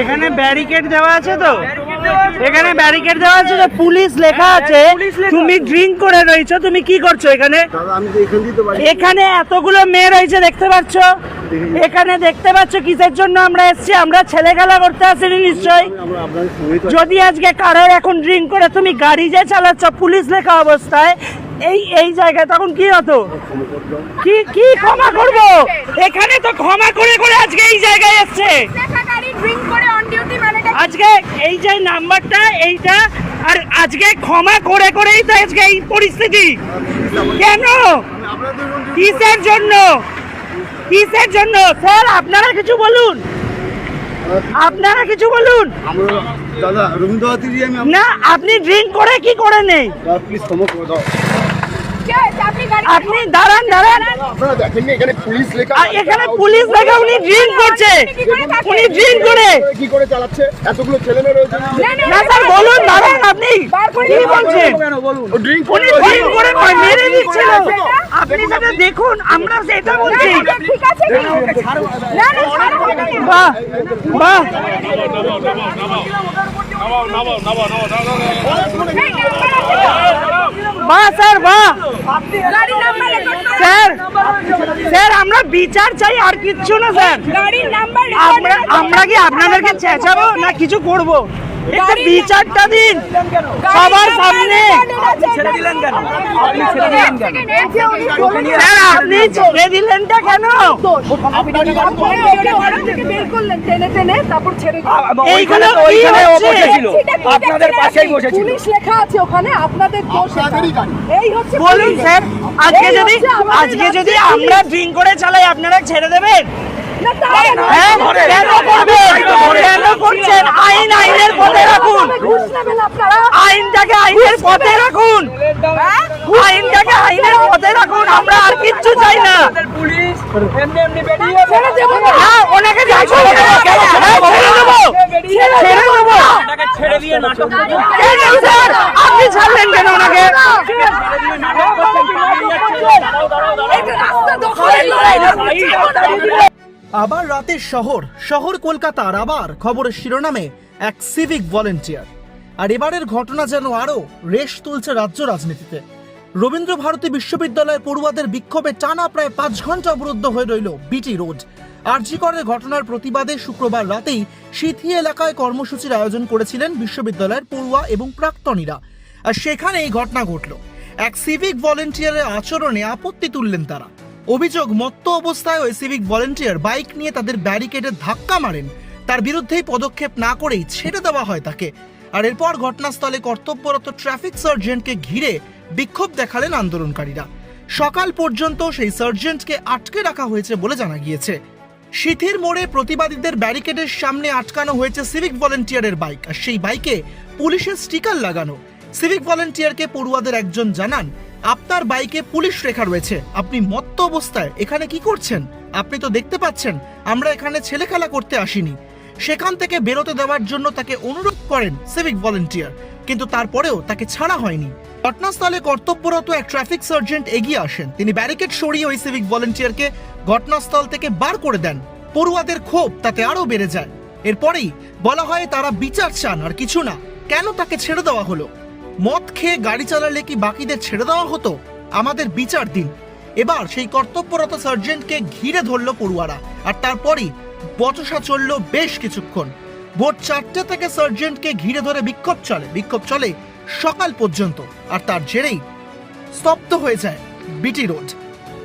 এখানে ব্যারিকেড দেওয়া আছে তো? এখানে ব্যারিকেড দেওয়া আছে তো পুলিশ লেখা আছে তুমি ড্রিঙ্ক করে রয়েছো তুমি কি করছ এখানে? দাদা আমি তো এখান দিয়ে তো বাড়ি এখানে এতগুলো মেয়ে রয়েছে দেখতে পাচ্ছ? এখানে দেখতে পাচ্ছ কিসের জন্য আমরা এসেছি? আমরা ছেলে খেলা করতে আসিনি তো যদি আজকে কারোর এখন ড্রিঙ্ক করে তুমি গাড়ি যে চালাচ্ছ পুলিশ লেখা অবস্থায় এই এই জায়গায় তখন কি হতো? কি কি ক্ষমা করব? এখানে তো ক্ষমা করে করে আজকে এই জায়গায় এসছে। ড্রিঙ্ক করে অন ডিউটি মানেটা আজকে এই যে নাম্বারটা এইটা আর আজকে ক্ষমা করে করেই তো আজকে এই পরিস্থিতি। কেন? কিসের জন্য? কিসের জন্য? স্যার আপনারা কিছু বলুন। আপনারা কিছু বলুন। দাদা রবীন্দ্রনাথেরই আমি না আপনি ড্রিঙ্ক করে কি করে নেই? প্লিজ ক্ষমা করে দাও? আপনি দাঁড়ান দাঁড়ান আপনারা এখানে পুলিশ লেখা এখানে পুলিশ দেখা উনি ড্রিঙ্ক করছে উনি ড্রিঙ্ক করে কি করে চালাচ্ছে এতগুলো ছেলে মেয়ে রয়েছে না, স্যার বলুন দাঁড়ান আপনি কি বলছেন ড্রিঙ্ক উনি ড্রিঙ্ক করে মেরে দিচ্ছিল আপনি সেটা দেখুন আমরা সেটা বলছি ঠিক আছে না না। বাহ বাহ এই নাম্বার আছে তো? বাহ স্যার করো। স্যার স্যার আমরা বিচার চাই আর কিচ্ছু না স্যার। আমরা আমরা কি আপনাদেরকে চেঁচাবো না কিছু করব? বিচারটা দিন। সবার সামনে। ছেড়ে দিলেন কেন আপনি ছেড়ে দিলেন কেন? আপনি ছেড়ে দিলেনটা কেন টেনে টেনে তারপর ছেড়ে এইখানে কি হচ্ছে আপনাদের পাশেই বসেছিল। পুলিশ লেখা আছে ওখানে আপনাদের দোষ এটা। আপনাদেরই গাড়ি। এই হচ্ছে বলুন স্যার আজকে যদি হচ্ছে আমাদের আজকে যদি আমরা ড্রিঙ্ক করে চালাই আপনারা ছেড়ে দেবেন? কেন করবেন কেন করছেন? আইন আইনের পথে রাখুন। আইনটাকে আইনের পথে রাখুন। হ্যাঁ? আইনটাকে আইনের পথে রাখুন আমরা আর কিচ্ছু চাই না। হ্যাঁ ওনাকে ছেড়ে দেবো হ্যাঁ, ছেড়ে দেবো ছেড়ে কেন স্যার। আপনি ছাড়লেন কেন ওনাকে? রাস্তা দখলের লড়াই। আবার রাতের শহর শহর কলকাতার আবার খবরের শিরোনামে এক সিভিক ভলেন্টিয়ার আর এবারের ঘটনা যেন আরও রেশ তুলছে রাজ্য রাজনীতিতে। রবীন্দ্র ভারতী বিশ্ববিদ্যালয়ের পড়ুয়াদের বিক্ষোভে টানা প্রায় পাঁচ ঘণ্টা অবরুদ্ধ হয়ে রইল বিটি রোড। আরজিকরের ঘটনার প্রতিবাদে শুক্রবার রাতেই সিথি এলাকায় কর্মসূচির আয়োজন করেছিলেন বিশ্ববিদ্যালয়ের পড়ুয়া এবং প্রাক্তনীরা। আর সেখানে এই ঘটনা ঘটল। এক সিভিক ভলেন্টিয়ারের আচরণে আপত্তি তুললেন তারা। অভিযোগ, মত্ত অবস্থায় ওই সিভিক ভলেন্টিয়ার বাইক নিয়ে তাদের ব্যারিকেডে ধাক্কা মারেন। তার বিরুদ্ধেই পদক্ষেপ না করেই ছেড়ে দেওয়া হয় তাকে। আর এরপর ঘটনাস্থলে কর্তব্যরত ট্রাফিক সার্জেন্টকে ঘিরে বিক্ষোভ দেখালেন আন্দোলনকারীরা। সকাল পর্যন্ত সেই সার্জেন্টকে আটকে রাখা হয়েছে বলে জানা গিয়েছে। সিথির মোড়ে প্রতিবাদীদের ব্যারিকেডের সামনে আটকানো হয়েছে সিভিক ভলেন্টিয়ারের বাইক আর সেই বাইকে পুলিশের স্টিকার লাগানো। সিভিক ভলেন্টিয়ারকে পড়ুয়াদের একজন জানান আপনার বাইকে পুলিশ রেখা রয়েছে। আপনি মত্ত অবস্থায়। এখানে কি করছেন? আপনি তো দেখতে পাচ্ছেন, আমরা এখানে ছেলে খেলা করতে আসিনি। সেখান থেকে বেরোতে দেওয়ার জন্য তাকে অনুরোধ করেন সিভিক ভলেন্টিয়ার, কিন্তু তারপরেও তাকে ছাড়া হয়নি। ঘটনাস্থলে কর্তব্যরত এক ট্রাফিক সার্জেন্ট এগিয়ে আসেন। তিনি ব্যারিকেড সরিয়ে ওই সিভিক ভলেন্টিয়ারকে ঘটনাস্থল থেকে বার করে দেন। পড়ুয়াদের ক্ষোভ তাতে আরও বেড়ে যায়। এরপরেই বলা হয় তারা বিচার চান, আর কিছু না। কেন তাকে ছেড়ে দেওয়া হলো? মদ খেয়ে গাড়ি চালালে কি বাকিদের ছেড়ে দেওয়া হতো? আমাদের বিচার দিন। এবার সেই কর্তব্যরত সার্জেন্টকে ঘিরে ধরল পড়ুয়ারা, আর তারপরই বচসা চলল বেশ কিছুক্ষণ। ভোট চারটে থেকে সার্জেন্টকে ঘিরে ধরে বিক্ষোভ চলে বিক্ষোভ চলে সকাল পর্যন্ত, আর তার জেরেই স্তব্ধ হয়ে যায় বিটি রোড।